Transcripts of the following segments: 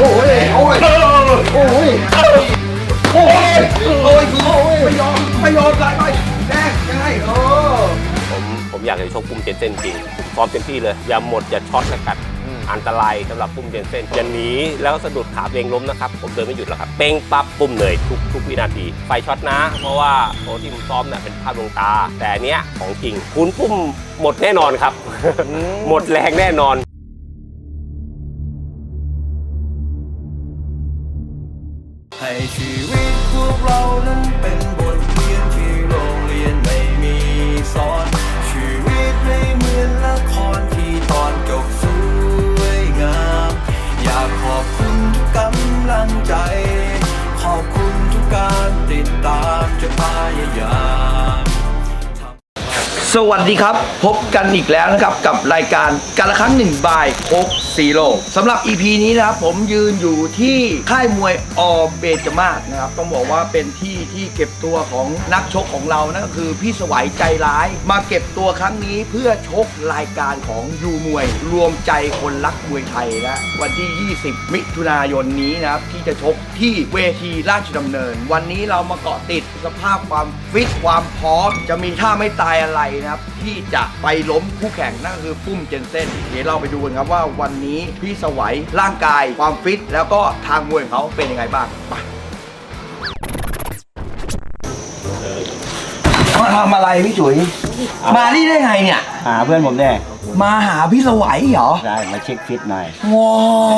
โอ้ยโอ้ยโอ้ยโอ้ยโอ้ยคือไม่ยอมไม่ยอมไหลไปแดงยังไงเออผมผมอยากจะชกปุ้มเจนเซนจริงผมซ้อมเต็มที่เลยอย่าหมดอย่าช็อตอย่ากัดอันตรายสำหรับปุ้มเจนเซนอย่าหนีแล้วสะดุดขาเองล้มนะครับ ผมเดินไม่หยุดหรอกครับ เป้งปั๊บปุ้มเลยทุกทุกวินาที ไฟช็อตนะ เพราะว่าโอ้ที่ผมซ้อมเนี่ยเป็นภาพลวงตา แต่อันเนี้ยของจริง คุณปุ้มหมดแน่นอนครับ หมดแรงแน่นอน สวัสดีครับ พบกันอีกแล้วนะครับกับรายการการละครั้งหนึ่งบายโคกซีโร่สำหรับ EP นี้นะครับผมยืนอยู่ที่ค่ายมวยอเบจมาศนะครับต้องบอกว่าเป็นที่ที่เก็บตัวของนักชกของเรานั่นก็คือพี่สวัยใจร้าย มาเก็บตัวครั้งนี้เพื่อชกรายการของยูมวย รวมใจคนรักมวยไทยนะวันที่ 20 มิถุนายนนี้นะครับที่จะชกที่เวทีราชดำเนิน วันนี้เรามาเกาะติดสภาพความฟิตความพร้อมจะมีท่าไม่ตายอะไรนะครับที่จะไปล้มคู่แข่งนั่นก็คือปุ้มเจนเซ่นเดี๋ยวเราไปดูกันครับว่าวันนี้พี่สวัยร่างกายความฟิต แล้วก็ทางมวยของเขาเป็นยังไงบ้างไปมาทำอะไรพี่จุ๋ยมานี่ได้ไงเนี่ย หาเพื่อนผมแน่มาหาพี่สวัยเหรอได้มาเช็คฟิตหน่อยว้า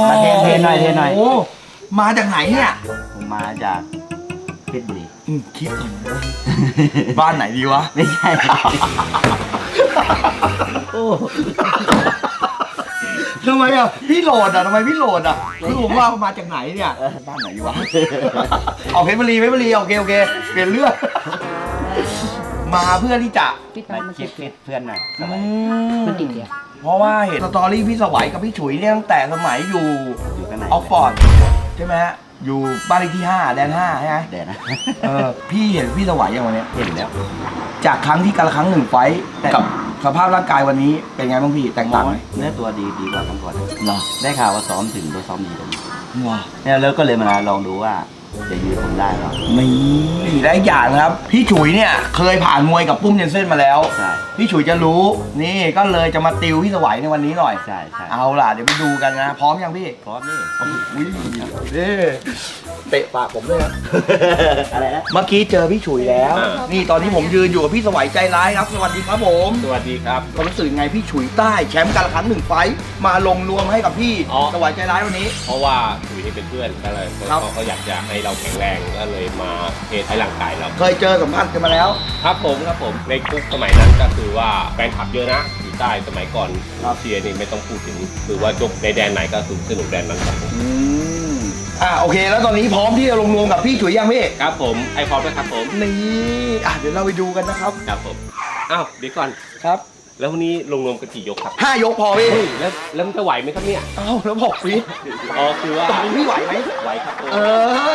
มาเทรนเทรนหน่อยเทรนหน่อยโอ้มาจากไหนเนี่ยผมมาจากเพชรบุรี อืมคิดก่อนนะ บ้านไหนดีวะ ไม่ใช่ทำไมอะ พี่โหลดอะทำไมพี่โหลดอะคือผมว่ามาจากไหนเนี่ย บ้านไหนดีวะ เอาเพชรบุรีเพชรบุรีโอเคโอเคเปลี่ยนเรื่อง มาเพื่อที่จะมาเช็คฟิตเพื่อนหน่อยอืมเพราะว่าเห็นสตอรี่พี่สวัยกับพี่ฉุยเนี่ยตั้งแต่สมัยอยู่อยู่กันไหนออกฟอร์ดใช่ไหมฮะ อยู่บ้านเลขที่ 5 แดน5ใช่ไหมเดี๋ยวนะเออพี่เห็นพี่สวัยอย่างวันเนี้ยเห็นแล้วจากครั้งที่การละครั้งหนึ่งไฟท์แต่กับสภาพร่างกายวันนี้เป็นไงบ้างพี่แตกต่างไหมเนื้อตัวดีดีกว่าครั้งก่อนเหรอได้ข่าวว่าซ้อมถึงตัวซ้อมดีตรงนี้ว้าเนี่ยแล้วก็เลยมาลองดูว่า จะยืนผมได้หรอ นี่และอีกอย่างนะครับ พี่ฉุยเนี่ยเคยผ่านมวยกับปุ้มเจนเซ่นมาแล้ว ใช่ พี่ฉุยจะรู้ นี่ก็เลยจะมาติวพี่สวัยในวันนี้หน่อย ใช่ใช่เอาล่ะ เดี๋ยวไปดูกันนะ พร้อมยังพี่พร้อมนี่ อุ้ยนี่เตะปากผมเลยนะอะไรนะ เมื่อกี้เจอพี่ฉุยแล้ว อ่า นี่ตอนที่ผมยืนอยู่กับพี่สวัยใจร้ายครับ สวัสดีครับผมสวัสดีครับก็รู้สึกไงพี่ฉุยใต้แชมป์การละครั้งหนึ่งไฟท์มาลงรวมให้กับพี่อ๋อ สวัยใจร้ายวันนี้ เพราะว่าคุยนี่เป็นเพื่อนก็เลยครับเขาเขาอยากจะให้เราแข็งแรงก็เลยมาเทสให้ร่างกายเรา เคยเจอสัมผัสกันมาแล้ว ครับผมครับผมในคุกสมัยนั้นก็คือว่าแฟนคลับเยอะนะอยู่ใต้สมัยก่อนครับเชียร์นี่ไม่ต้องพูดถึงคือว่ายกในแดนไหนก็คือสนุกแดนนั้นครับผมอืมอ่าโอเค แล้วตอนนี้พร้อมที่จะลงรวมกับพี่ฉุยยังพี่ครับผมไอพร้อมนะครับผมนี่อะเดี๋ยวเราไปดูกันนะครับครับผมอ้าวเดี๋ยวก่อนครับ แล้ววันนี้ลงรวมกันกี่ยกครับห้ายกพอพี่เฮ้ยแล้วแล้วมันจะไหวไหมครับเนี่ยเอ้าแล้วบอกพี่อ๋อคือว่าตกลงพี่ไหวไหมไหวครับผมเอ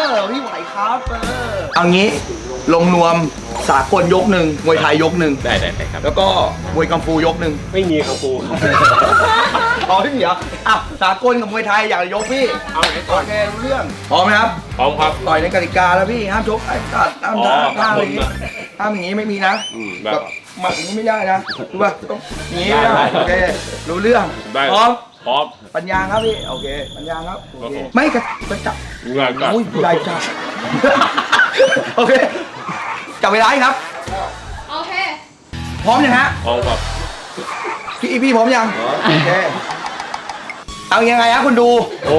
อพี่ไหวครับเออเอางี้ลงนวมสากลยกหนึ่งมวยไทยยกหนึ่งได้ได้ได้ครับแล้วก็มวยกังฟูยกหนึ่งไม่มีครับครูครับพอพี่เหรออะสากลกับมวยไทยอยากยกพี่เอาไหนโอก่อนเครู้เรื่องพร้อมไหมครับ พร้อมครับ ต่อยในกติกาแล้วพี่ห้ามชกไอ้ตัดห้ามอ๋อห้ามอะไรอย่างงี้ครับผมห้ามอย่างงี้ไม่มีนะอืมแบแบบบ หมัดอย่างงี้ไม่ได้นะรู้ป่ะต้องอย่างงี้ไม่ได้ได้ได้โอเครู้เรื่องได้ พร้อมพร้อม ปัญญาครับพี่โอเค ปัญญาครับโอเคครับผม ไม่กระกระจับงานกันอุ้ยใหญ่จังโอเคจับเวลาให้ครับ โอเค พร้อมยังฮะ พร้อมครับ พี่พี่พร้อมยังโอเคเอายังไงฮะคุณดู โอ้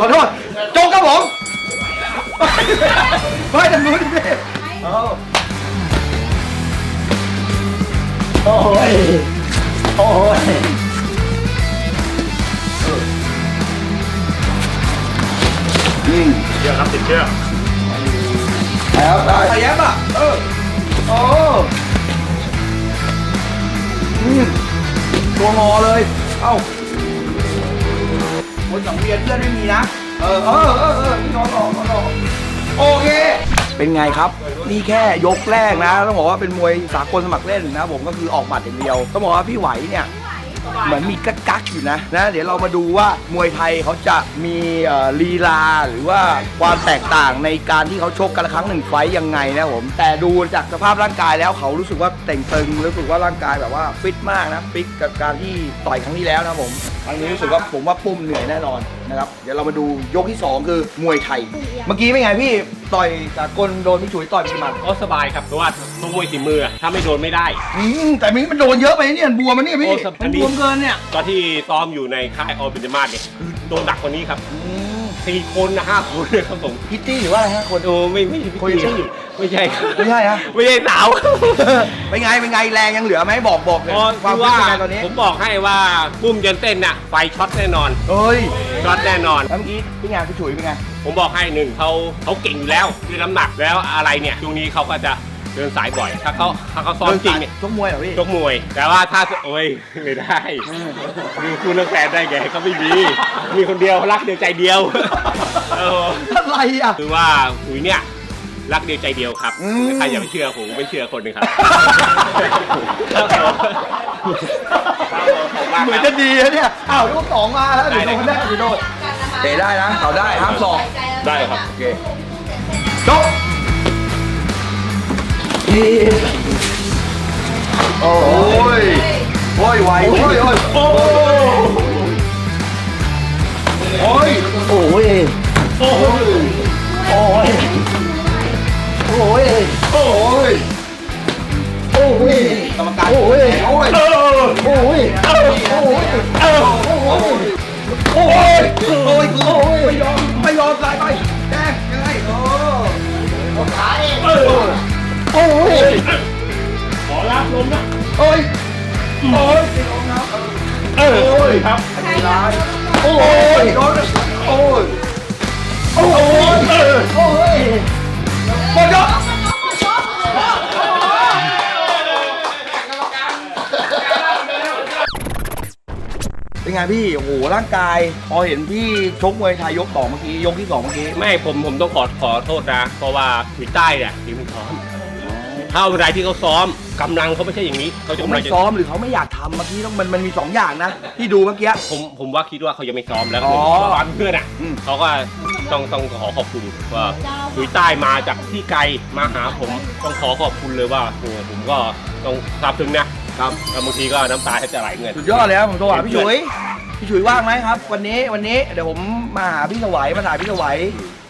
ขอโทษโจกครับผมไม่ทำนู้นดิเอา โอ้ย โอ้ยอืมเชือกครับติดเชือกแล้วได้ไปแย้มอะ เออ โอ้อืมตัวงอเลย เอ้าคนสังเวียนเพื่อนไม่มีนะ เออ เออ เออเออนี่นอนรอนอนรอโอเค เป็นไงครับ นี่แค่ยกแรกนะ ต้องบอกว่าเป็นมวยสากลสมัครเล่นนะผมก็คือออกหมัดอย่างเดียว ต้องบอกว่าพี่ไหวเนี่ยเหมือนมีกักกักอยู่นะนะ เดี๋ยวเรามาดูว่ามวยไทยเขาจะมีลีลาหรือว่าความแตกต่างในการที่เขาชกกันละครั้งหนึ่งไฟยังไงนะผม แต่ดูจากสภาพร่างกายแล้วเขารู้สึกว่าเต่งตึงรู้สึกว่าร่างกายแบบว่าฟิตมากนะฟิตกับการที่ต่อยครั้งที่แล้วนะผมครั้งนี้รู้สึกว่าผมว่าปุ้มเหนื่อยแน่นอนนะครับเดี๋ยวเรามาดูยกที่สองคือมวยไทย เมื่อกี้เป็นไงพี่ ต่อยจากกลโดนพี่ฉุยต่อยกี่หมัดก็สบายครับเพราะว่าทุกมวยฝีมือถ้าไม่โดนไม่ได้ อืมแต่มีมันโดนเยอะไปเนี่ยบวมมันเนี่ยพี่โอ้สบมันบวมเกินเนี่ยตอนที่ซ้อมอยู่ในค่ายออบินมาศเนี่ยคือโดนดักกว่านี้ครับอืมสี่คนนะห้าคนเลยครับผมพิตตี้หรือว่าอะไรฮะคน โอ้ไม่ไม่คนอื่นไม่ใช่ครับไม่ใช่ฮะ ไม่ใช่สาว เป็นไงเป็นไงแรงยังเหลือไหมบอกบอกเลยอ๋อความคือฟิตว่าเป็นไงตอนนี้ผมบอกให้ว่าปุ้มเจนเต้นน่ะไฟช็อตแน่นอนเอ้ยช็อตแน่นอนแล้วเมื่อกี้พี่งานพี่ฉุยเป็นไง ผมบอกให้หนึ่งเขาเขาเก่งอยู่แล้วด้วยน้ำหนักแล้วอะไรเนี่ยช่วงนี้เขาก็จะเดินสายบ่อย ถ้าเขาถ้าเขาซ้อมจริงเนี่ยชกมวยเหรอพี่ ชกมวย แต่ว่าถ้าโอ้ยไม่ได้มีคุณนักแฟนได้ไงเขาไม่มี มีคนเดียวรักเดียวใจเดียวเอออะไรอะคือว่าหุยเนี่ยรักเดียวใจเดียวครับอืมใครอย่าไปเชื่อผมไม่เชื่อคนหนึ่งครับเหมือนจะดีนะเนี่ยอ้าวลูกสองมาแล้วเดี๋ยวโดนได้เดี๋ยวโดน เตะได้นะเขาได้ห้ามสองได้ครับ โอเคจบโอ้ยโอ้ยไหวโอ้ยโอ้ยโอ้ยโอ้ยโอ้ยโอ้ยโอ้ยโอ้ยโอ้ยโอ้ยกรรมการโอ้ยโอ้ยโอ้ยโอ้ยโอ้ย โอ้ยโอ้ยโอ้ยไม่ยอมไม่ยอมสายไปแดงยังไงโอ้ขาเองโอ้ยโอ้ยขอรับลมนะโอ้ยโอ้ยติดรองเท้าเออโอ้ยครับอันนี้ร้ายโอ้ยโดนโอ้ยโอ้ยเออโอ้ยหมดยก เป็นไงพี่โอ้โหร่างกาย พอเห็นพี่ชกมวยไทยยกสองเมื่อกี้ยกที่สองเมื่อกี้ไม่ผมผมต้องขอขอโทษนะ เพราะว่าถุยใต้เนี่ยทีมไม่ซ้อมถ้าเวลาที่เขาซ้อมกำลังเขาไม่ใช่อย่างนี้เขาจะเขากำลัไม่งจะซ้อมหรือเขาไม่อยากทำเมื่อกี้ต้องมันมันมีสองอย่างนะที่ดูเมื่อกี้ ผมผมว่าคิดว่าเขายังไม่ซ้อมแล้วอ๋อตอนเพื่อนอะอืม เขาก็ต้องต้องขอขอบคุณว่าถุยใต้มาจากที่ไกลมาหาผมต้องขอขอบคุณเลยว่าโอ้ผมก็ต้องซาบซึ้งนะ ครับ แล้วบางทีก็น้ำตาแทบจะไหลเงิน สุดยอดเลยครับผมโทรหาพี่ฉุยพี่ฉุยว่างไหมครับ วันนี้วันนี้เดี๋ยวผมมาหาพี่สวัยมาถ่ายพี่สวัย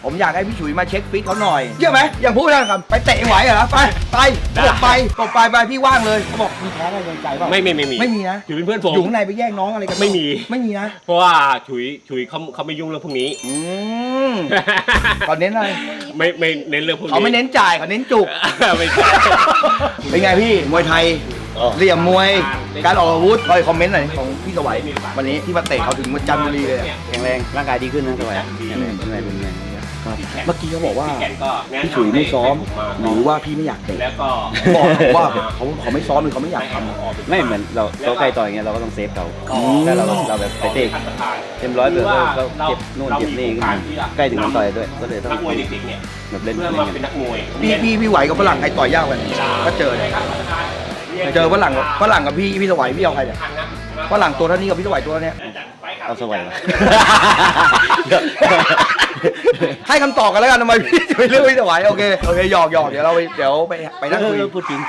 ผมอยากให้พี่ฉุยมาเช็คฟิตเขาหน่อยเชื่อไหมอย่างพูดนะครับไปเตะไหวเหรอไปไปตบไปตบไปไปพี่ว่างเลยเขาบอกมีแพ้อะไรในใจเปล่าไม่ไม่ไม่มีไม่มีนะถือเป็นเพื่อนผม อยู่ข้างในไปแย่งน้องอะไรกันไม่มี ไม่มีนะเพราะว่าฉุยฉุยเขาเขาไม่ยุ่งเรื่องพวกนี้ อืมตอนเน้นอะไรไม่ไม่เน้นเรื่องพวกนี้เขาไม่เน้นจ่ายเขาเน้นจุก ไม่ใช่ เป็นไงพี่มวยไทยอ๋อ เหลี่ยมมวย การออกอาวุธคอยคอมเมนต์หน่อยของพี่สวัยวันนี้ที่มาเตะเขาถึงมันจันทบุรีเลยอะ แข็งแรงร่างกายดีขึ้นนะสวัยแข็งแรงแข็งแรงเป็นไงครับเมื่อกี้เขาบอกว่าพี่แก่นก็แนะนำพี่ฉุยไม่ซ้อมให้หรือว่าพี่ไม่อยากเตะแล้วก็บอกว่าเขาเขาไม่ซ้อมหรือเขาไม่อยากทำ ไม่เหมือนเราเขาใกล้ต่อยอย่างเงี้ยเราก็ต้องเซฟเขาอ๋อถ้าเราเราแบบไปเตะเต็มร้อยเปอร์เซ็นต์ก็เจ็บนู่นเจ็บนี่ขึ้นมาใกล้ถึงวันต่อยด้วยก็เลยต้องนักมวยเด็กๆเนี่ยแบบเล่นเพื่ออะไรมาเงี้เป็นยนักมวยพี่พี่พี่ไหวกับฝรั่งใครต่อยยากกว่ากันก็เจอเนี่ย เจอฝรั่งกับฝรั่งกับพี่พี่สวัยพี่เอาใครเนี่ยฝรั่งตัวเท่านี้กับพี่สวัยตัวเนี้ยเอาสวัยมา ให้คำตอบกันแล้วกันทำไมพี่จะไปเลือกพี่สวัยโอเคโอเคหยอกหยอกเดี๋ยวเราไปเดี๋ยวไปไปนั่งคุยเออพูดจริง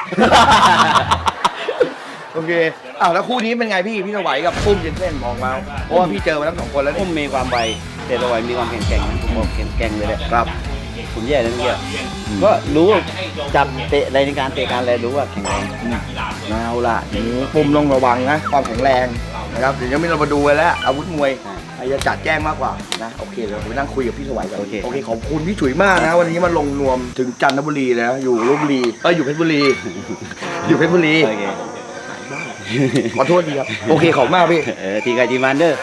โอเคอ้าวแล้วคู่นี้เป็นไงพี่พี่สวัยกับปุ้มเจนเซ่นมองมาเพราะว่าพี่เจอมาทั้งสองคนแล้วอุ้นี่มมีความไวแต่สวัยมีความแข็งแกร่งนะผมบอกแข็งแกร่งเลยแหละครับ ผมแย่เลยเมื่อกี้ก็รู้ว่าจับเตะอะไรในการเตะการอะไรรู้ว่าแข็งแรงเอาล่ะทีนี้ปุ้มต้องระวังนะความแข็งแรงนะครับเดี๋ยวจะมีเรามาดูกันแล้วอาวุธมวยใครจะจัดแจ้งมากกว่านะโอเคเดี๋ยวผมไปนั่งคุยกับพี่สวัยกันโอเคโอเคขอบคุณพี่ฉุยมากนะวันนี้มาลงนวมถึงจันทบุรีแล้วอยู่ลบบุรีเอออยู่เพชรบุรี อยู่เพชรบุรีโอเคขอโทษทีครับโอเคขอบคุณมากพี่เออทีไกทีมันเด้อ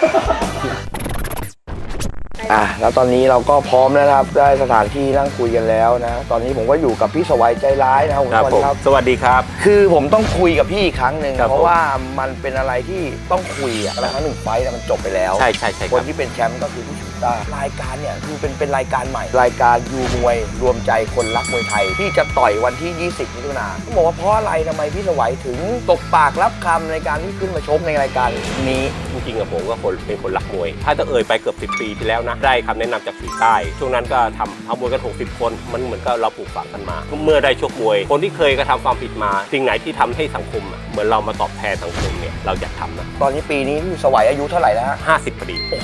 อะแล้วตอนนี้เราก็พร้อมแล้วนะครับ ได้สถานที่นั่งคุยกันแล้วนะ ตอนนี้ผมก็อยู่กับพี่สวัยใจร้ายนะครับครับสวัสผดีมครับสวัสดีครับ คือผมต้องคุยกับพี่อีกครั้งหนึ่งครับเพผมราะว่ามันเป็นอะไรที่ต้องคุยอะแล้วครั้งหนึ่งไฟท์เนี่ยมันจบไปแล้ว ใช่ใช่ใช่คครันบที่เป็นแชมป์ก็คือพี่ ชูต้ารายการเนี่ยคือเป็นเป็นรายการใหม่ รายการยูมวยรวมใจคนรักมวยไทย ที่จะต่อยวันที่ 20 มิถุนายนต้องบอกว่าเพราะอะไรทำไมพี่สวัยถึงตกปากรับคำในการที่ขึ้นมาชกในรายการนี้จริงๆกับผมก็คนเป็นคนรักมวย ถ้าจะเอ่ยไปเกือบ 10 ปีที่แล้วนะ ได้คำแนะนำจากสีใต้ ช่วงนั้นก็ทำเอามวยกัน 60 คน มันเหมือนกับเราปลูกฝังกันมา เมื่อได้ชกมวย คนที่เคยกระทำความผิดมา สิ่งไหนที่ทำให้สังคมอะเหมือนเรามาตอบแทนสังคมเนี่ย เราอยากทำนะตอนนี้ปีนี้พี่สวัยอายุเท่าไหร่แล้วฮะ50พอดี โอ้ย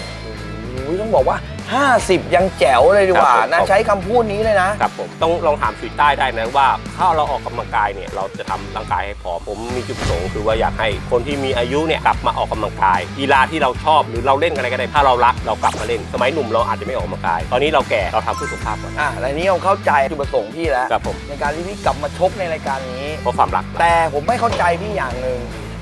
ต้องบอกว่า 50 ยังแจ๋วเลยดีกว่าครับผม นะใช้คำพูดนี้เลยนะ ครับผมต้องลองถามสีใต้ได้นะว่า ถ้าเราออกกำลังกายเนี่ยเราจะทำร่างกายให้พร้อมผมมีจุดประสงค์คือว่าอยากให้คนที่มีอายุเนี่ยกลับมาออกกำลังกายกีฬาที่เราชอบหรือเราเล่นอะไรก็ได้ถ้าเรารักเรากลับมาเล่น สมัยหนุ่มเราอาจจะไม่ออกกำลังกาย ตอนนี้เราแก่เราทำเพื่อสุขภาพก่อนอะแล้วนี้เราเข้าใจจุดประสงค์พี่แล้ว ครับผมในการที่พี่กลับมาชกในรายการนี้ เพราะความรักแต่ผมไม่เข้าใจพี่อย่างหนึ่ง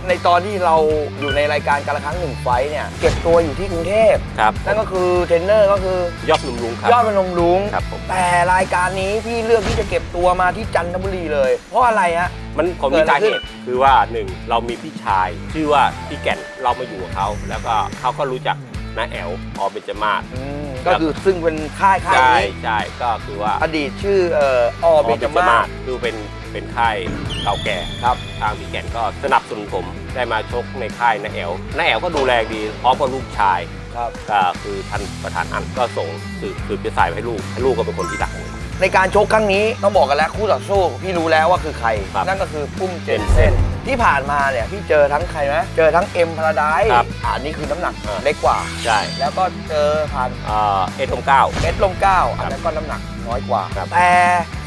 ในตอนที่เราอยู่ในรายการการละครั้งหนึ่งไฟท์เนี่ยเก็บตัวอยู่ที่กรุงเทพครับ นั่นก็คือเทรนเนอร์ก็คือยอดหนุ่มลุงครับ ยอดพนมรุ้งครับผม แต่รายการนี้พี่เลือกที่จะเก็บตัวมาที่จันทบุรีเลย เพราะอะไรฮะ มันผมเกิมีดอะไรสาขึ้เหนตุคือว่าหนึ่งเรามีพี่ชายชื่อว่าพี่แก่นเรามาอยู่กับเขาแล้วก็เขาก็รู้จักน้าแอลอเบญจมาศ อืมก็คือซึ่งเป็นค่ายค่ายใช่นี้ใช่ก็คือว่า อดีตชื่อเอ่ออเบญจมาศ คือเป็น เป็นค่ายเก่าแก่ครับทางพี่แก่นก็สนับสนุนผมได้มาชกในค่ายน้าแอลน้าแอลก็ดูแลดีพร้อมกับลูกชายครับก็คือท่านประธานอันก็ส่งสืบสืบไปสายให้ลูกให้ลูกก็เป็นคนที่ดักมวยในการชกครั้งนี้ต้องบอกกันแล้วคู่ต่อสู้พี่รู้แล้วว่าคือใคร ครับนั่นก็คือปุ้มเจนเจนเซเซ่นนที่ผ่านมาเนี่ยพี่เจอทั้งใครนะเจอทั้งเอ็มพาราไดครับอ่านี่คือน้ำหนักอ่า เล็กกว่า ใช่แล้วก็เจอผ่านเอ่อเอทมเก้า เอสลมเก้าอันนั้นก็น้ำหนัก น้อยกว่าครับแต่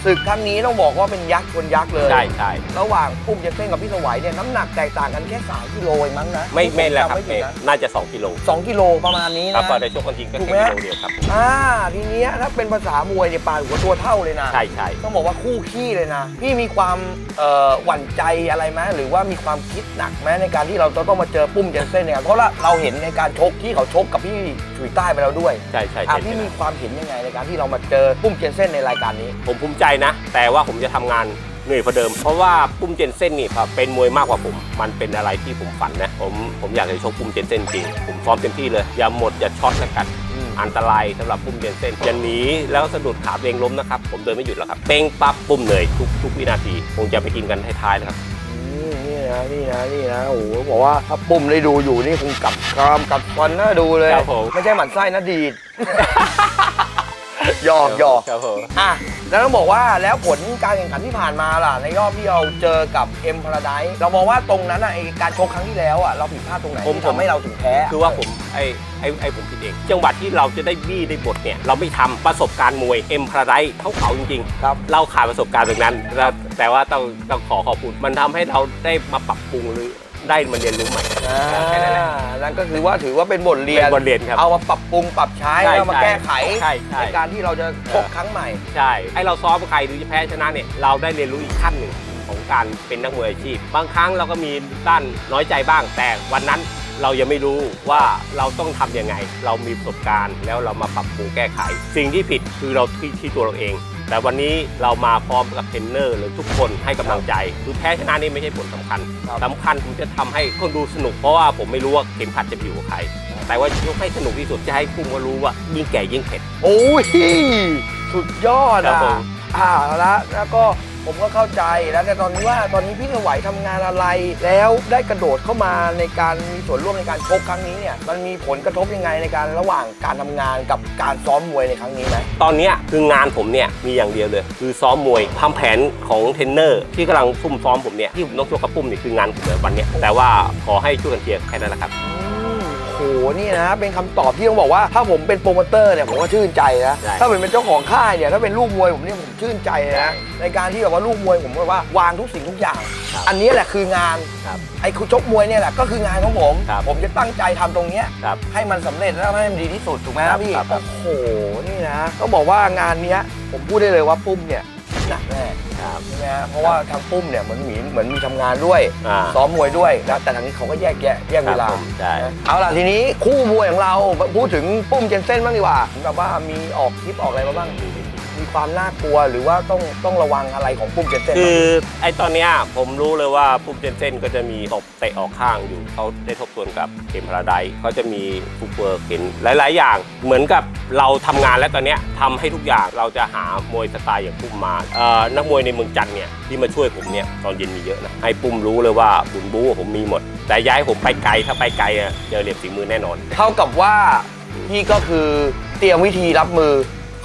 ศึกครั้งนี้ต้องบอกว่าเป็นยักษ์ชนยักษ์เลย ใช่ใช่ระหว่างปุ้มเจนเซนกับพี่สวัยเนี่ยน้ำหนักแตกต่างกันแค่3กิโลเองมั้งนะไม่ไม่แล้วครับจำไม่ผิไม่ดนะน่าจะ 2 กิโลสองกิโลประมาณนี้ครับนะก็ได้ชกกันจริงก็ถูกแค่ไหมกิโลเดียวครับอ่าทีเนี้ยถ้าเป็นภาษามวยเนี่ยปาดหัวตัวเท่าเลยนะใช่ใช่ต้องบอกว่าคู่ขี้เลยนะพี่มีความเอ่อหวั่นใจอะไรไหมหรือว่ามีความคิดหนักไหมในการที่เราจะต้องมาเจอปุ้มเจนเซ่นเนี่ยเพราะว่าเราเห็นในการชกที่เขาชกกับพี่ฉุยใต้ไปแล้วด้วยใช่ใช่อะใช่พี่มีความเห็นยังไงในการที่เรามาเจอปุ้มเจนเซ่นในรายการนี้ ผมภูมิใจนะ แต่ว่าผมจะทำงานเหนื่อยกว่าเดิม เพราะว่าปุ้มเจนเซ่นนี่ครับเป็นมวยมากกว่าผม มันเป็นอะไรที่ผมฝันนะ ผมผมอยากจะชกปุ้มเจนเซ่นจริง ผมซ้อมเต็มที่เลย อย่าหมดอย่าช็อตแล้วกัน อืมอันตรายสำหรับปุ้มเจนเซ่นจะหนีแล้วสะดุดขาตัวเองล้มนะครับ ผมเดินไม่หยุดแล้วครับเป้งปั๊บปุ้มเหนื่อยทุกทุกวินาทีคงจะไปกินกันท้ายๆนะครับอืมนี่นะนี่นะนี่นะโอ้โหบอกว่าถ้าปุ้มได้ดูอยู่นี่คงกลับกรามกลับฟันน่าดูเลย ครับผม ไม่ใช่หมันไส้นะดีด หยอกหยอกครับผมอะแล้วต้องบอกว่าแล้วผลการแข่งขันที่ผ่านมาล่ะ ในรอบที่เราเจอกับเอ็มพาราไดเรามองว่าตรงนั้นอะไอการชกครั้งที่แล้วอะเราผิดพลาดตรงไหนผม ที่ทำให้เราถึงแพ้คือว่าผมไอ้ไอ้ไอ้ผมผิดเองจังหวัดที่เราจะได้บี้ได้บทเนี่ยเราไม่ทำประสบการณ์มวยเอ็มพาราไดเขาเขาจริงๆครับเราขาดประสบการณ์ตรงนั้นแล้วแต่ว่าต้องต้องขอขอบคุณมันทำให้เราได้มาปรับปรุงหรือ ได้มาเรียนรู้ใหม่อ่าแค่นั้นแหละ นั่นก็คือว่าถือว่าเป็นบทเรียนเป็นบทเรียนครับเอามาปรับปรุงปรับใช้ใช่แล้วมาแก้ไขใช่ใช่การที่เราจะชกครั้งใหม่ ใช่ให้เราซ้อมกับใครหรือจะแพ้ชนะเนี่ยเราได้เรียนรู้อีกขั้นหนึ่งของการเป็นนักมวยอาชีพ บางครั้งเราก็มีด้านน้อยใจบ้าง แต่วันนั้นเรายังไม่รู้ว่าเราต้องทำยังไง เรามีประสบการณ์แล้วเรามาปรับปรุงแก้ไข สิ่งที่ผิดคือเราที่ที่ตัวเราเอง แต่วันนี้เรามาพร้อมกับเทรนเนอร์หรือทุกคนให้กำลังใจ คือแพ้ชนะนี่ไม่ใช่ผลสำคัญครับสำคัญผมจะทำให้คนดูสนุกเพราะว่าผมไม่รู้ว่าเข็มขัดจะไปอยู่กับใคร แต่ว่ายกให้สนุกที่สุดจะให้พุ่งก็รู้ว่ายิ่งแก่ยิ่งเผ็ด โอ้ยสุดยอดครับอะผม อ่าแล้วแล้วก็ ผมก็เข้าใจแล้วแต่ตอนนี้ว่าตอนนี้พี่สวัยทำงานอะไร แล้วได้กระโดดเข้ามาในการมีส่วนร่วมในการชกครั้งนี้เนี่ยมันมีผลกระทบยังไงในการระหว่างการทำงานกับการซ้อมมวยในครั้งนี้ไหม ตอนเนี้ยคืองานผมเนี่ยมีอย่างเดียวเลย คือซ้อมมวยทำแผนของเทรนเนอร์ ที่กำลังซุ่มซ้อมผมเนี่ยที่ผมต้องชกกับปุ้มเนี่ยคืองานผมเลยวันเนี้ยแต่ว่าขอให้ช่วยกันเชียร์แค่นั้นแหละครับ โหนี่นะ เป็นคำตอบที่ต้องบอกว่าถ้าผมเป็นโปรโมเตอร์เนี่ยผมก็ชื่นใจนะ ใช่ ถ้าผมเป็นเจ้าของค่ายเนี่ยถ้าเป็นลูกมวยผมเนี่ยผมชื่นใจเลยนะ ในการที่แบบว่าลูกมวยผมแบบว่าวางทุกสิ่งทุกอย่างครับอันนี้แหละคืองานครับ ไอ้คุชกมวยเนี่ยแหละก็คืองานของผม ครับผมจะตั้งใจทำตรงเนี้ยครับ ให้มันสำเร็จแล้วให้มันดีที่สุดถูกไหมครันะบพี่ครับครับโอ้โหนี่นะต้องบอกว่างานเนี้ยผมพูดได้เลยว่าปุ้มเนี่ย หนักแน่ครับครับใช่ไหมฮะเพราะว่าทางปุ้มเนี่ยเหมือนมีเหมือนมีทำงานด้วยอ่าซ้อมมวยด้วยนะแต่ทางนี้เขาก็แยกแยะแยกเวลาครับผมใช่ นะเอาล่ะทีนี้คู่มวยของเราพูดถึงปุ้มเจนเซ่นบ้างดีกว่าแบบว่ามีออกคลิปออกอะไรมาบ้างมี ความน่ากลัวหรือว่าต้องต้องระวังอะไรของปุ้มเจนเซ่นคืบ้างอไอ้ตอนเนี้ยผมรู้เลยว่าภูมิเจนเซ่นก็จะมีตบเตะออกข้างอยู่เขาได้ทบทวนกับเข็มพาราไดซ์เขาจะมีฟุกเวิร์กเห็นหลาย ๆ อย่าง เหมือนกับเราทำงานแล้วตอนเนี้ยทำให้ทุกอย่างเราจะหามวยสไตล์อย่างปุ้มมาเอ่อนักมวยในเมืองจันทร์เนี่ยที่มาช่วยผมเนี่ยตอนเย็นมีเยอะนะให้ปุ้มรู้เลยว่าบุญบู๊ผมมีหมด แต่ย้ายผมไปไกลถ้าไปไกลอะเจอเหลี่ยมฝีมือแน่นอน เท่ากับว่าพี่ก็คือเตรียมวิธีรับมือ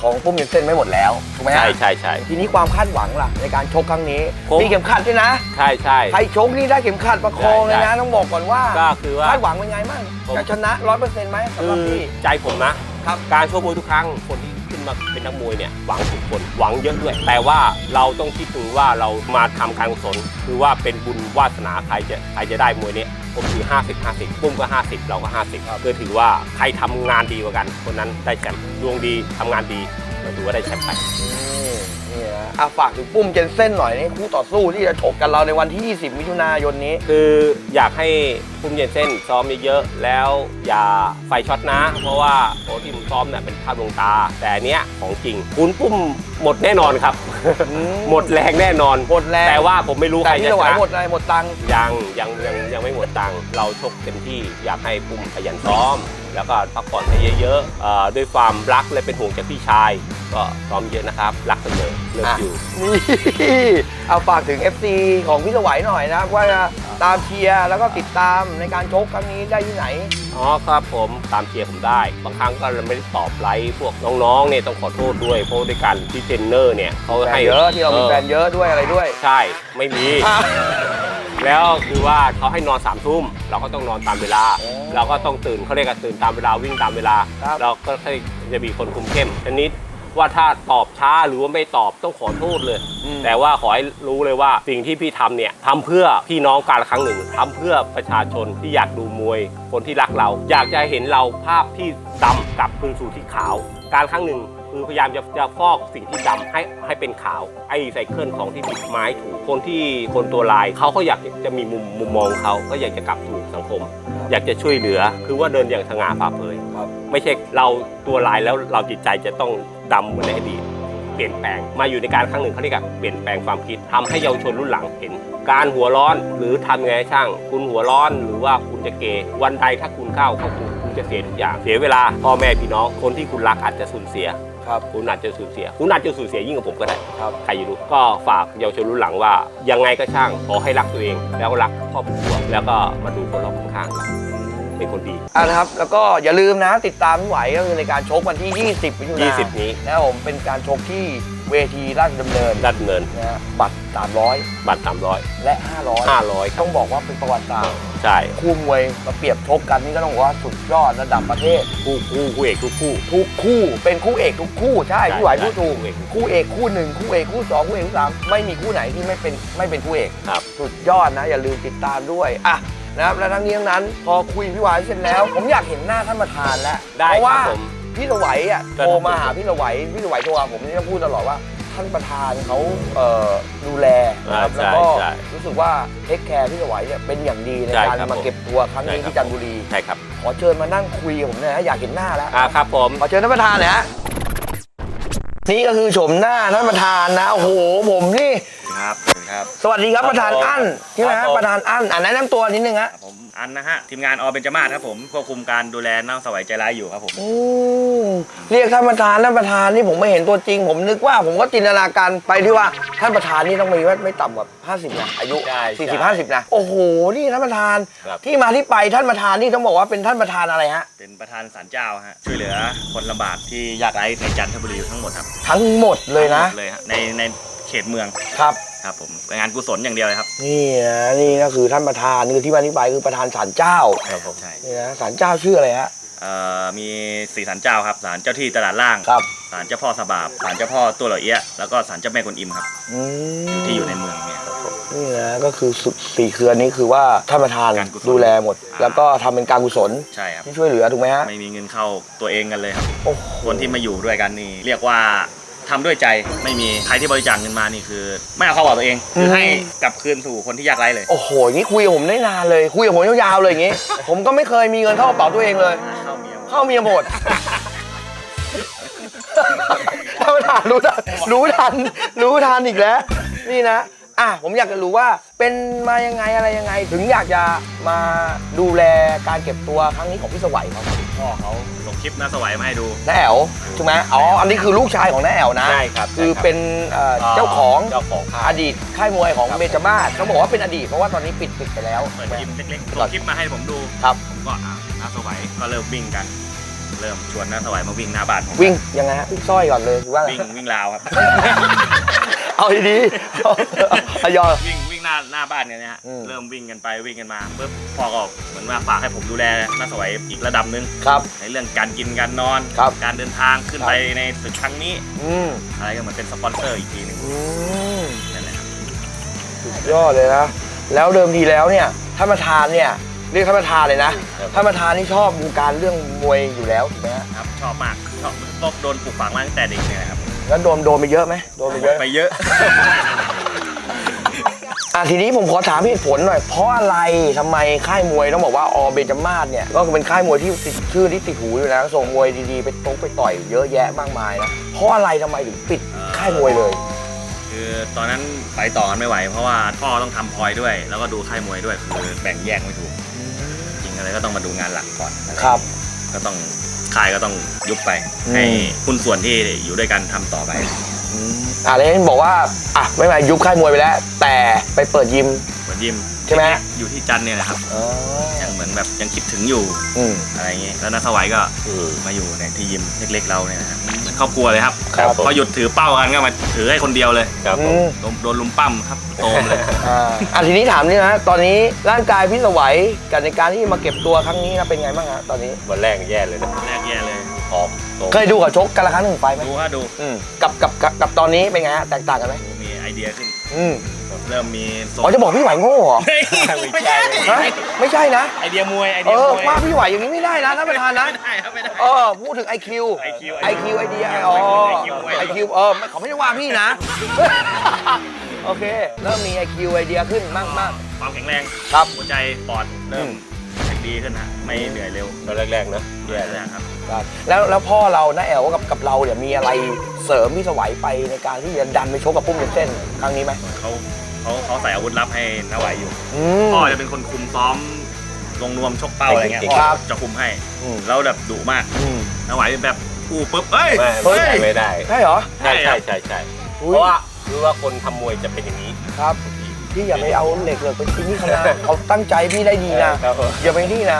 ของปุ้มเจนเซ่นไม่หมดแล้วถูกไหมฮะใช่ใช่ใช่ ทีนี้ความคาดหวังล่ะในการชกครั้งนี้ผม มีเข็มขัดด้วยนะใช่ใช่ ใครชกนี่ได้เข็มขัดประคองเลยใช่นะ ต้องบอกก่อนว่าก็คือว่าคาดหวังเป็นไงบ้างผม จะชนะร้อยเปอร์เซ็นต์ไหมสำหรับคือพี่ ใจผมนะ ครับ การชกมวยทุกครั้งคนที่ขึ้นมาเป็นนักมวยเนี่ยหวังทุกคนหวังเยอะด้วย แต่ว่าเราต้องคิดถึงว่าเรามาทำการกุศลคือว่าเป็นบุญวาสนาใครจะใครจะได้มวยเนี่ย ผมถือ 50 50 ปุ้มก็ 50 เราก็ 50คือถือว่าใครทำงานดีกว่ากัน คนนั้นได้แชมป์ดวงดีทำงานดีเราถือว่าได้แชมป์ไปนี่นี่นะอะฝากถึงปุ้มเจนเซ่นหน่อยนี่คู่ต่อสู้ที่จะชกกันเราในวันที่ 20 มิถุนายนนี้ คืออยากให้ ปุ้มเย็นเส้นซ้อมเยอะๆแล้วอย่าไฟช็อตนะ เพราะว่าโอ้ที่ผมซ้อมเนี่ยเป็นภาพลวงตา แต่อันเนี้ยของจริงคุณปุ้มหมดแน่นอนครับ หมดแรงแน่นอนหมดแรงแต่ว่าผมไม่รู้แต่ใครที่จะถชวายนะหมดอะไรหมดตังค์ ยังยังยังยังไม่หมดตังค์เราชกเต็มที่อยากให้ปุ้มขยันซ้อม แล้วก็พักผ่อนให้เยอะๆเอ่อด้วยความรักและเป็นห่วงจากพี่ชาย ก็ซ้อมเยอะนะครับ รักเสมอ เลิฟอะอยู่นี่เอาฝากถึง FC ของพี่สวัยหน่อยนะว่าจะตามเชียร์แล้วก็ติดตามในการชกครั้งนี้ได้ที่ไหน อ๋อครับผมตามเชียร์ผมได้ บางครั้งก็ไม่ได้ตอบไลค์พวกน้องๆเนี่ยต้องขอโทษด้วยเพราะด้วยการที่เทรนเนอร์เนี่ยเขาแฟนให้เยอะที่เรามีแฟนเยอะด้วยอะไรด้วย ใช่ไม่มี แล้วคือว่าเขาให้นอนสามทุ่มเราก็ต้องนอนตามเวลาโอ้เราก็ต้องตื่นเขาเรียกกันตื่นตามเวลาวิ่งตามเวลา ครับ เราก็จะมีคนคุมเข้มอันนี้ ว่าถ้าตอบช้าหรือว่าไม่ตอบต้องขอโทษเลยอืมแต่ว่าขอให้รู้เลยว่าสิ่งที่พี่ทำเนี่ยทำเพื่อพี่น้องการละครั้งหนึ่งทำเพื่อประชาชนที่อยากดูมวย คนที่รักเรา อยากจะเห็นเราภาพที่ดำกลับคืนสู่ที่ขาว การครั้งหนึ่งคือพยายามจะจะฟอกสิ่งที่ดำให้ให้เป็นขาว ไอ้ไซเคิลของที่ผิดไม้ถูกคนที่คนตัวลายเขาก็อยากจะมีมุมมุมมองเขาก็อยากจะกลับสู่สังคม อยากจะช่วยเหลือ คือว่าเดินอย่างสง่าผ่าเผยครับไม่ใช่เราตัวลายแล้วเราจิตใจจะต้อง ดำเหมือนในอดีตเปลี่ยนแปลงมาอยู่ในการครั้งหนึ่งเขาเรียกว่าเปลี่ยนแปลงความคิดทำให้เยาวชนรุ่นหลังเห็น การหัวร้อนหรือทำยังไงให้ช่าง คุณหัวร้อนหรือว่าคุณจะเกย์วันใดถ้าคุณเข้าเข้าคุณคุณจะเสียทุกอย่างเสียเวลาพ่อแม่พี่น้องคนที่คุณรักอาจจะสูญเสียครับคุณอาจจะสูญเสีย คุณอาจจะสูญเสียยิ่งกว่าผมก็ได้ครับใครจะรู้ก็ฝากเยาวชนรุ่นหลังว่า ยังไงก็ช่างขอให้รักตัวเอง แล้วรักครอบครัวแล้วก็มาดูคนรอบข้างๆ เราเป็นคนดี อะนะครับ แล้วก็อย่าลืมนะติดตามพี่ไหวก็คือในการชกวันที่ 20มิถุนายน20นี้ นะครับผมเป็นการชกที่เวทีราชดำเนินดัดเงินนะฮะบัตร 300 บัตร300และ500 500 ต้องบอกว่าเป็นประวัติศาสตร์ใช่คู่มวยมาเปรียบชกกันนี่ก็ต้องบอกว่าสุดยอดระดับประเทศ คู่คู่คู่เอกทุกคู่ ทุกคู่เป็นคู่เอกทุกคู่ใช่ใช่พี่ไหวใช่พูดถูกคู่เอกคู่เอกคู่หนึ่งคู่เอกคู่สองคู่เอกคู่สามไม่มีคู่ไหนที่ไม่เป็นไม่เป็นคู่เอก ครับ สุดยอดนะ อย่าลืมติดตามด้วย อะ นะครับและทั้งนี้ทั้งนั้น พอคุยพี่ไหวเสร็จแล้ว ผมอยากเห็นหน้าท่านประธานแล้วได้เพราะว่าครับผมพี่สวัยอะได้โทรมาหาพี่สวัยพี่สวัยโทรหาผมนี่ต้องพูดตลอดว่าท่านประธานเขาเอ่อดูแลนะครับอ่าใช่แล้วก็ใช่รู้สึกว่าเทคแคร์พี่สวัยเนี่ยเป็นอย่างดีในใช่การครับมาผม เก็บตัวครั้งนี้ใช่ครับที่จันทบุรี ใช่ครับขอเชิญมานั่งคุยกับผมหน่อยนะอยากเห็นหน้าแล้ว อ่าครับผม ขอเชิญท่านประธานหนะฮะนี่ก็คือโฉมหน้าท่านประธานนะโอ้โหผมนี่ ครับครับสวัสดีครับประธานอั้นใช่ไหมครัฮะบผม ประธานอั้นอ่านแนะนำตัวนิดนึงฮะผมอันนะฮะทีมงานอเบนจมาศครับผมควบคุมการดูแลน้องสวัยใจร้ายอยู่ครับผม อืมเรียกท่านประธานท่านประธานนี่ผมไม่เห็นตัวจริง ผมนึกว่าผมก็จินตนาการไปที่ว่าท่านประธานนี่ต้องมีไม่ไม่ต่ำกว่า 50นะอายุใช่40ใช่50นะโอ้โหนี่ท่านประธานครับ ที่มาที่ไปท่านประธานนี่ต้องบอกว่าเป็นท่านประธานอะไรฮะเป็นประธานศาลเจ้าฮะช่วยเหลือคนลำบากที่ยากไร้ในจันทบุรีทั้งหมดครับทั้งหมดเลยนะทั้งหมดเลยฮะในในเขตเมืองครับ ครับผมเป็นงานกุศลอย่างเดียวเลยครับนี่นะนี่ก็คือท่านประธานคือที่มาที่ไปคือประธานศาลเจ้าครับผมใช่นี่นะศาลเจ้าชื่ออะไรฮะเอ่อมีสี่ศาลเจ้าครับศาลเจ้าที่ตลาดล่างครับศาลเจ้าพ่อสบาบศาลเจ้าพ่อตัวเหล่าเอี้ยะแล้วก็ศาลเจ้าแม่กวนอิมครับอืมที่อยู่ในเมืองเนี่ยครับผม นี่นะก็คือสุดสี่เครือนี้คือว่าท่านประธานการกุศลดูแลหมด อ่า แล้วก็ทำเป็นการกุศลใช่ครับ ที่ช่วยเหลือถูกไหมฮะไม่มีเงินเข้าตัวเองกันเลยครับ โอ้โหคนที่มาอยู่ด้วยกันนี่เรียกว่า ทำด้วยใจไม่มีใครที่บริจาคเงินมานี่คือ ไม่เอาเข้ากระเป๋าตัวเองคือให้กลับคืนสู่คนที่ยากไร้เลย โอ้โหอย่างนี้คุยกับผมได้นานเลย คุยกับผมยาวๆเลยอย่างนี้ ผมก็ไม่เคยมีเงินเข้ากระเป๋าตัวเองเลย เข้าเมียเข้าเมียหมดท่านประธานรู้ทันรู้ทัน รู้ทันอีกแล้ว นี่นะ อะผมอยากจะรู้ว่าเป็นมายังไงอะไรยังไง ถึงอยากจะมาดูแลการเก็บตัวครั้งนี้ของพี่สวัยเขาครับพ่อเขาลงคลิปน้าสวัยมาให้ดู น้าแอ๋วถูกไหมอ๋ออันนี้คือลูกชายของน้าแอ๋วนะใช่ครับคือใช่ครับเป็นเอ่อเจ้าของเจ้าของอดีตค่ายมวยของเบจามาศเขาบอกว่าเป็นอดีตเพราะว่าตอนนี้ปิดปิดไปแล้ว เปิดคลิปเล็กๆลงคลิปมาให้ผมดูครับผมก็อะน้าสวัยก็เริ่มวิ่งกัน เริ่มชวนน้าสวัยมาวิ่งหน้าบ้านผมวิ่งยังไงฮะวิ่งสร้อยก่อนเลยหรือว่าวิ่งวิ่งราวครับ เอาดีๆอายอ วิ่งวิ่งหน้าหน้าบ้านกันเนี่ยฮะอืม เริ่มวิ่งกันไปวิ่งกันมาปุ๊บพ่อก็เหมือนว่าฝากให้ผมดูแลน้าสวัยอีกระดับหนึ่งครับ ในเรื่องการกินการนอน ครับ การเดินทางขึ้นไปในตึกครั้งนี้อืมอะไรก็เหมือนเป็นสปอนเซอร์อีกทีหนึงอืมนั่นแหละครับสุดยอดเลยนะ แล้วเดิมทีแล้วเนี่ยท่านประธานเนี่ยเรียกท่านประธานเลยนะท่านประธานนี่ชอบวงการเรื่องมวยอยู่แล้วถูกไหมฮะ ครับชอบมากชอบก็โดนปลูกฝังมาตั้งแต่เด็กเนี่ยนะครับ แล้วโดนโดนไปเยอะไหมโดนไปเยอะไปเยอะ อะทีนี้ผมขอถามเหตุผลหน่อย เพราะอะไรทำไมค่ายมวยต้องบอกว่าอเบญจมาศเนี่ยก็เป็นค่ายมวยที่ติดชื่อที่ติดหูอยู่นะส่งมวยดีๆไปตรงไปต่อยเยอะแยะมากมายนะเพราะอะไรทำไมถึงปิดค่ายมวยเลย คือตอนนั้นไปต่อกันไม่ไหว เพราะว่าพ่อต้องทำพลอยด้วย แล้วก็ดูค่ายมวยด้วยคือแบ่งแยกไม่ถูก จริงอะไรก็ต้องมาดูงานหลักก่อนครับ ก็ต้อง ค่ายก็ต้องยุบไปอืมให้หุ้นส่วนที่อยู่ด้วยกันทำต่อไปอะแล้วเห็นบอกว่าอะไม่เป็นไรยุบค่ายมวยไปแล้ว แต่ไปเปิดยิมเหมือนยิมใช่ไหมอยู่ที่จันทร์เนี่ยนะครับอ๋อยังเห มือนแบบยังคิดถึงอยู่อืมอะไรอย่างเงี้ยแล้วนาสวัยก็อืม มาอยู่ในที่ยิมเล็กๆเราเนี่ยนะครับเหมือนครอบครัวเลยครับครับผม พอหยุดถือเป้ากันก็มาถือให้คนเดียวเลยครับผอืมมโดนโดนลุมปั้มครับโตมเลย อ่าอะทีนี้ถามนี่นะตอนนี้ร่างกายพี่สวัยกับในการที่มาเก็บตัวครั้งนี้นะเป็นไงบ้างฮะตอนนี้ วันแรกแย่เลยนะแรกแย่เลยออกโตเคยดูกับชกกันละครั้งหนึ่งไฟล์ไหมดูฮะดูอืมกับกับกับกับตอนนี้เป็นไงฮะแตกต่างกันไหมดูมีไอเดียขึ้น อืม เริ่มมีโซอ๋อจะบอกพี่ไหวโง่เหรอไม่ใช่ฮะไม่ใช่นะ ไอเดียมวยไอเอเดียอมวยว่าพี่ไหวอย่างนี้ไม่ได้นะท่านประธานนะ ไม่ได้ครับไม่ได้ เออพูดถึง IQ IQ IQ ไอเดียอ๋อ IQ มวย IQ เออไม่เขาไม่ได้ว่าพี่นะ โอเค เริ่มมี IQ ไอเดียขึ้นมากมาก ความแข็งแรงๆครับหัวใจปอดเริ่มแข็งดีขึ้นฮะไม่เหนื่อยเร็วตอนแรกๆนะแย่แย่เลเลยยครับ ครับแล้วแล้วพ่อเราน้าแอลกับกับเราเนี่ยมีอะไรเสริมพี่สวัยไปในการที่จะดันไปชกกับปุ้มเส้นครั้งนี้ไหมเขาเขาเขาใส่อาวุธลับให้นาไหวอยู่ อืม พ่อจะเป็นคนคุมซ้อมลงนวมชกเป้าอะไรเงี้ยคพ่รัอบจะคุมให้อืม แล้วแบบดุมากอืมนาไหวแบบอู้ปุ๊บเอ้ยไม่เฮ้ย ไม่ได้ไม่ได้ใช่เหรอใช่ใช่ใช่ใช่อุ๊ยเพราะว่าคือว่าคนทำมวยจะเป็นอย่างนี้ ครับ พี่อย่าไปเอาเหล็กเหลยไปทิ้งที่คณะเขาตั้งใจพี่ได้ดีนะครับผมอย่าไปที่นะ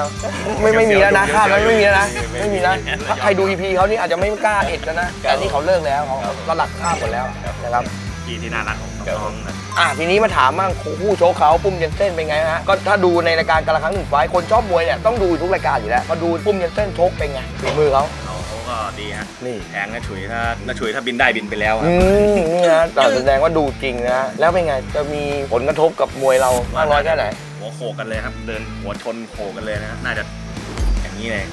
ไม่ไม่มีแล้วนะข้ามแล้วไม่มีแล้วนะไม่มีนะถ้าใครดู EP เขานี่อาจจะไม่กล้าเอ็ดแล้วนะแต่นี่เขาเลิกแล้วเขาสลัดข้ามหมดแล้วนะครับพี่ที่น่ารักของน้องๆนะอะทีนี้มาถามมั่งคู่โชว์เขาปุ้มเยนเส้นเป็นไงฮะก็ถ้าดูในรายการการละครั้งหนึ่งไฟล์คนชอบมวยเนี่ยต้องดูทุกรายการอยู่แล้วมาดูปุ้มเยนเส้นชกเป็นไงฝีมือเขาเขาเขา ก็ดีฮะนี่แทงนะฉุยถ้านะฉุยถ้าบินได้บินไปแล้วอะอืมนี่นะแต่แสดงว่าดูจริงนะแล้วเป็นไงจะมีผลกระทบกับมวยเรามากน้อยแค่ไหนหัวโขกกันเลยครับ เดินหัวชนโขกกันเลยนะน่าจะอย่างนี้เลย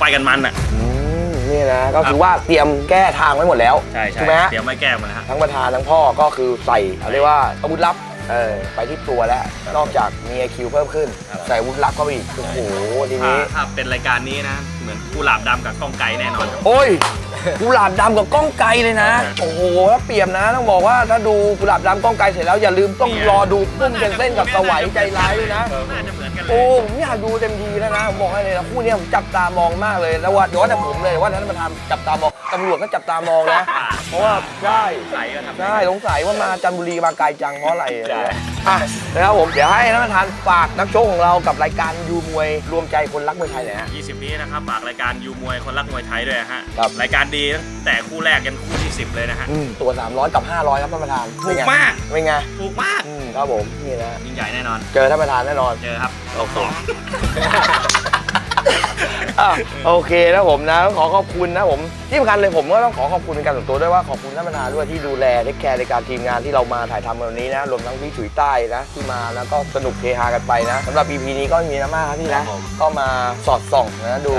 ไปกันมันอะ อืมนี่นะก็คือว่าเตรียมแก้ทางไว้หมดแล้วใช่ใช่ถูกไหมฮะเตรียมไว้แก้หมาแล้วฮะ ทั้งประธานทั้งพ่อก็คือใส่เขาเรียกว่าอาวุธลับ เออไปที่ตัวแล้ว นอกจากมี IQ เพิ่มขึ้น ใส่อาวุธลับเข้าไปอีก โอ้โห ทีถ้านี้ ถ้าเป็นรายการนี้นะ เหมือนผู้หลาบดำกับกล้องไกลแน่นอนครับ โอ้ย กุหลาบดำกับก้องไกลเลยนะครับโอ้โหถ้าเปรียบนะต้องบอกว่าถ้าดูกุหลาบดำก้องไกลเสร็จแล้วอย่าลืมต้องรอดูปุ้มเจนเส้นกับสวัยใจร้ายด้วยนะ น่าจะเหมือนกันเลยโอ้ผมอยากดูเต็มทีแล้วนะผมบอกให้เลยนะคู่เนี้ยผมจับตามองมากเลยแล้วว่าเดี๋ยวว่าแต่ผมเลยว่าท่านประธานจับตามองตำรวจก็จับตามองนะ เพราะว่าใช่ใส่ก็ทำใช่สงสัยว่ามาจันทบุรีมาไกลจังเพราะอะไรใช่อะนะครับผมเดี๋ยวให้ท่านประธานฝากนักชกของเรากับรายการยูมวยรวมใจคนรักมวยไทยหน่อยฮะ 20 นี้นะครับฝากรายการยูมวยคนรักมวยไทยด้วยฮะ ครับ รายการดีตั้งแต่คู่แรกยันคู่ที่ 10 เลยนะฮะตัว 300 กับ 500 ครับท่านประธานถูกมาก เป็นไงถูกมาก อืมครับผม นี่นะ ยิ่งใหญ่แน่นอน เจอท่านประธานแน่นอน เจอครับเอาสอง อะโอเคนะผมนะต้องขอขอบคุณนะผมที่สำคัญเลยผมก็ต้องขอขอบคุณเป็นการส่วนตัวด้วยว่าขอบคุณท่านประธานด้วยที่ดูแลเทคแคร์ในการทีมงานที่เรามาถ่ายทำกันวันนี้นะรวมทั้งพี่ฉุยใต้นะที่มานะก็สนุกเฮฮากันไปนะสำหรับ EP นี้ก็ไม่มีนะมากครับพี่นะก็มาสอดส่องนะดู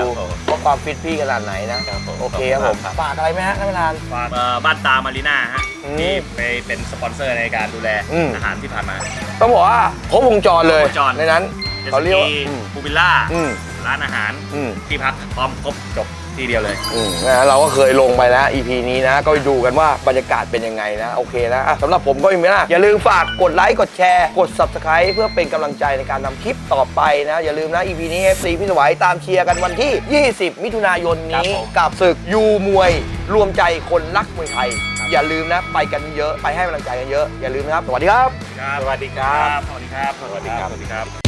ว่าความฟิตพี่ขนาดไหนนะโอเคครับผมฝากอะไรไหมฮะท่านประธาน ฝากเอ่อบ้านตามารีน่าฮะอืมที่ไปเป็นสปอนเซอร์ในการดูแลอืม อาหารที่ผ่านมา ต้องบอกว่าครบวงจรเลยครบวงจร ในนั้นเจสเขาเรียกว่ากีอืม พูวิลล่า อืม ร้านอาหารอืม ที่พักพร้อมครบจบที่เดียวเลย อืมนะเราก็เคยลงไปแล้ว EP นี้นะ ก็ไปดูกันว่าบรรยากาศเป็นยังไงนะ โอเคนะอะสำหรับผมก็มีไม่นะอย่าลืมฝากกดไลค์ กดแชร์ กด Subscribe เพื่อเป็นกำลังใจในการทำคลิปต่อไปนะ อย่าลืมนะ EP นี้ FC พี่สวัยตามเชียร์กันวันที่ 20 มิถุนายนนี้กับศึกยูมวย รวมใจคนรักมวยไทย อย่าลืมนะ ไปกันเยอะ ไปให้กำลังใจกันเยอะ อย่าลืมนะครับ สวัสดีครับ สวัสดีครับ สวัสดีครับ สวัสดีครับ สวัสดีครับ